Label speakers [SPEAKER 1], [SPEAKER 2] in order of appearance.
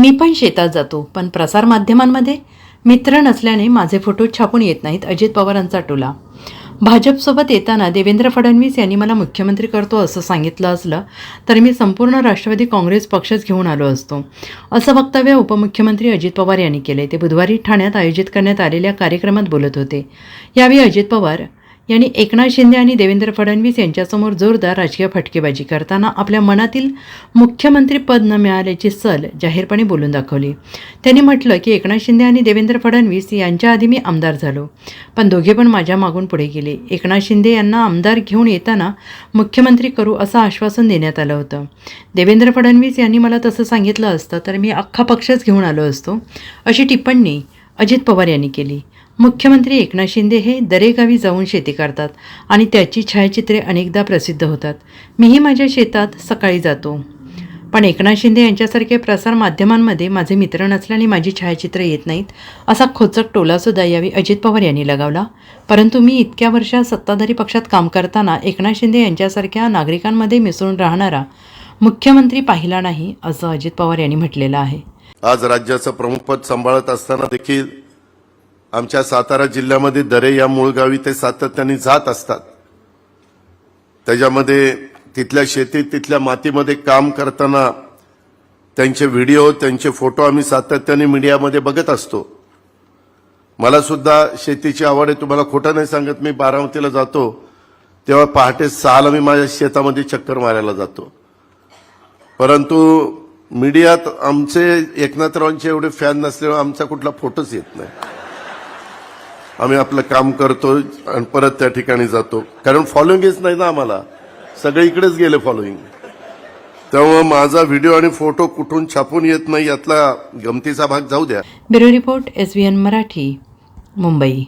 [SPEAKER 1] मी पण शेतात जातो पण प्रसारमाध्यमांमध्ये मित्र नसल्याने माझे फोटो छापून येत नाहीत अजित पवारांचा टोला. भाजपसोबत येताना देवेंद्र फडणवीस यांनी मला मुख्यमंत्री करतो असं सांगितलं असलं तर मी संपूर्ण राष्ट्रवादी काँग्रेस पक्षच घेऊन आलो असतो. असं वक्तव्य उपमुख्यमंत्री अजित पवार यांनी केले ते बुधवारी ठाण्यात आयोजित करण्यात आलेल्या कार्यक्रमात बोलत होते. यावेळी अजित पवार यांनी एकनाथ शिंदे आणि देवेंद्र फडणवीस यांच्यासमोर जोरदार राजकीय फटकेबाजी करताना आपल्या मनातील मुख्यमंत्रीपद न मिळाल्याची सल जाहीरपणे बोलून दाखवली. त्यांनी म्हटलं की एकनाथ शिंदे आणि देवेंद्र फडणवीस यांच्या आधी मी आमदार झालो पण दोघे पण माझ्या मागून पुढे गेले. एकनाथ शिंदे यांना आमदार घेऊन येताना मुख्यमंत्री करू असं आश्वासन देण्यात आलं होतं. देवेंद्र फडणवीस यांनी मला तसं सांगितलं असतं तर मी अख्खा पक्षच घेऊन आलो असतो अशी टिप्पणी अजित पवार यांनी केली. मुख्यमंत्री एकनाथ शिंदे हे दरेगावी जाऊन शेती करतात आणि त्याची छायाचित्रे अनेकदा प्रसिद्ध होतात. मीही माझ्या शेतात सकाळी जातो. पण एकनाथ शिंदे यांच्यासारखे प्रसार माध्यमांमध्ये माझे मित्र नसल्याने माझी छायाचित्रे येत नाहीत असा खोचक टोलासुद्धा यावेळी अजित पवार यांनी लगावला. परंतु मी इतक्या वर्षात सत्ताधारी पक्षात काम करताना एकनाथ शिंदे यांच्यासारख्या नागरिकांमध्ये मिसळून राहणारा मुख्यमंत्री पाहिला नाही असं अजित पवार यांनी म्हटलेलं आहे.
[SPEAKER 2] आज राज्याचं प्रमुखपद सांभाळत असताना देखील आमच्या सातारा जिल्ह्यामध्ये दरे या मूळ गावी ते सातत्याने जात असतात. त्याच्यामध्ये तिथल्या शेतीत तिथल्या मातीमध्ये काम करताना त्यांचे व्हिडिओ त्यांचे फोटो आम्ही सातत्याने मीडियामध्ये बघत असतो. मला सुद्धा शेतीची आवड आहे. तुम्हाला खोटं नाही सांगत मी बारामतीला जातो. तेव्हा पहाटे सहाला मी माझ्या शेतामध्ये चक्कर मारायला जातो. परंतु मीडियात आमचे एकनाथरावांचे एवढे फॅन नसल्यामुळे आमचा कुठला फोटोच येत नाही. आम्ही आपलं काम करतो आणि परत त्या ठिकाणी जातो. कारण फॉलोईंगच नाही ना आम्हाला. सगळे इकडेच गेले फॉलोईंग त्यामुळे माझा व्हिडिओ आणि फोटो कुठून छापून येत नाही यातला गमतीचा भाग जाऊ द्या.
[SPEAKER 1] Bureau report S Marathi Mumbai.